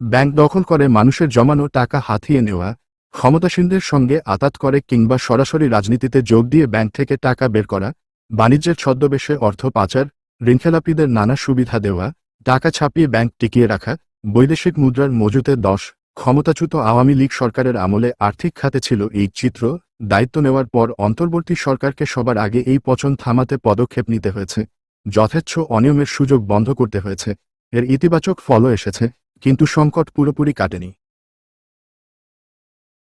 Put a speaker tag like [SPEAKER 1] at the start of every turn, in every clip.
[SPEAKER 1] Bank দখল করে মানুষের জমানো টাকা হাতিয়ে নেওয়া, ক্ষমতাসীনদের সঙ্গে আতাত করে কিংবা সরাসরি রাজনীতিতে যোগ দিয়ে ব্যাংক থেকে টাকা বের করা, বাণিজ্যের ছদ্মবেশে অর্থ পাচার, ঋণখেলাপিদের নানা সুবিধা দেওয়া, টাকা ছাপিয়ে ব্যাংক টিকিয়ে রাখা, বৈদেশিক মুদ্রার মজুতে দশ, ক্ষমতাচ্যুত আওয়ামী লীগ সরকারের আমলে আর্থিক খাতে ছিল এই চিত্র, দায়িত্ব নেওয়ার পর অন্তর্বর্তী সরকারকে সবার আগে এই পচন থামাতে পদক্ষেপ নিতে হয়েছে, যথেচ্ছ অনিয়মের সুযোগ বন্ধ করতে হয়েছে, এর ইতিবাচক ফলও এসেছে। কিন্তু সংকট পুরোপুরি কাটেনি।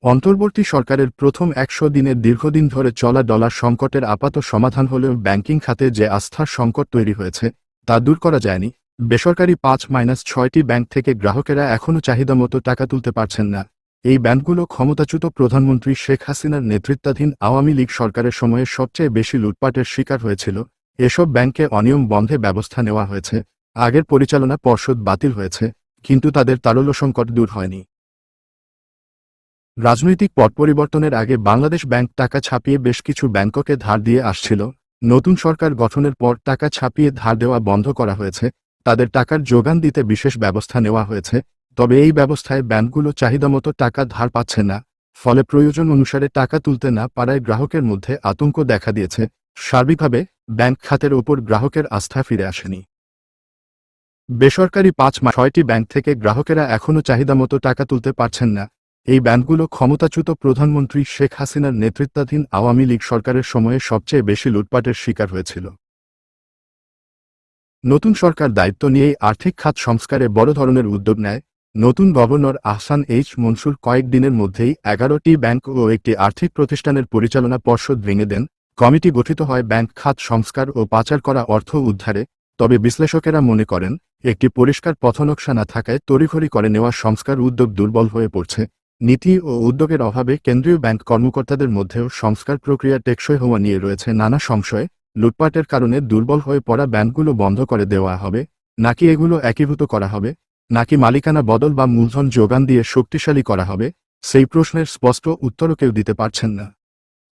[SPEAKER 1] অন্তর্বর্তী সরকারের প্রথম একশো দিনের দীর্ঘদিন ধরে চলা ডলার সংকটের আপাত সমাধান হলেও ব্যাংকিং খাতে যে আস্থার সংকট তৈরি হয়েছে, তা দূর করা যায়নি। বেসরকারি পাঁচ মাইনাস ছয়টি ব্যাংক থেকে গ্রাহকেরা এখনও চাহিদা মতো টাকা তুলতে পারছেন না। এই ব্যাংকগুলো ক্ষমতাচ্যুত প্রধানমন্ত্রী শেখ হাসিনার নেতৃত্বাধীন আওয়ামী লীগ সরকারের সময়ে সবচেয়ে বেশি লুটপাটের শিকার হয়েছিল। এসব ব্যাংকে অনিয়ম বন্ধে ব্যবস্থা নেওয়া হয়েছে। আগের পরিচালনা পর্ষদ বাতিল হয়েছে। কিন্তু তাদের তারল্য সংকট দূর হয়নি। রাজনৈতিক পট পরিবর্তনের আগে বাংলাদেশ ব্যাংক টাকা ছাপিয়ে বেশ কিছু ব্যাংককে ধার দিয়ে আসছিল। নতুন সরকার গঠনের পর টাকা ছাপিয়ে ধার দেওয়া বন্ধ করা হয়েছে। তাদের টাকার যোগান দিতে বিশেষ ব্যবস্থা নেওয়া হয়েছে। তবে এই ব্যবস্থায় ব্যাংকগুলো চাহিদামতো টাকা ধার পাচ্ছে না। ফলে প্রয়োজন অনুসারে টাকা তুলতে না পারায় গ্রাহকের মধ্যে আতঙ্ক দেখা দিয়েছে। সার্বিকভাবে ব্যাংক খাতের ওপর গ্রাহকের আস্থা ফিরে আসেনি। বেসরকারি পাঁচ ছয়টি ব্যাংক থেকে গ্রাহকেরা এখনও চাহিদামতো টাকা তুলতে পারছেন না। এই ব্যাংকগুলো ক্ষমতাচ্যুত প্রধানমন্ত্রী শেখ হাসিনার নেতৃত্বাধীন আওয়ামী লীগ সরকারের সময়ে সবচেয়ে বেশি লুটপাটের শিকার হয়েছিল। নতুন সরকার দায়িত্ব নিয়েই আর্থিক খাত সংস্কারে বড় ধরনের উদ্যোগ নেয়। নতুন গভর্নর আহসান এইচ মনসুর কয়েকদিনের মধ্যেই এগারোটি ব্যাংক ও একটি আর্থিক প্রতিষ্ঠানের পরিচালনা পর্ষদ ভেঙে দেন। কমিটি গঠিত হয় ব্যাংক খাত সংস্কার ও পাচার করা অর্থ উদ্ধারে। তবে বিশ্লেষকেরা মনে করেন একটি পরিষ্কার পথনকশা না থাকায় তড়িঘড়ি করে নেওয়া সংস্কার উদ্যোগ দুর্বল হয়ে পড়ছে। নীতি ও উদ্যোগের অভাবে কেন্দ্রীয় ব্যাংক কর্মকর্তাদের মধ্যেও সংস্কার প্রক্রিয়া টেকসই হওয়া নিয়ে রয়েছে নানা সংশয়। লুটপাটের কারণে দুর্বল হয়ে পড়া ব্যাংকগুলো বন্ধ করে দেওয়া হবে। নাকি এগুলো একীভূত করা হবে? নাকি মালিকানা বদল বা মূলধন যোগান দিয়ে শক্তিশালী করা হবে? সেই প্রশ্নের স্পষ্ট উত্তরও কেউ দিতে পারছেন না।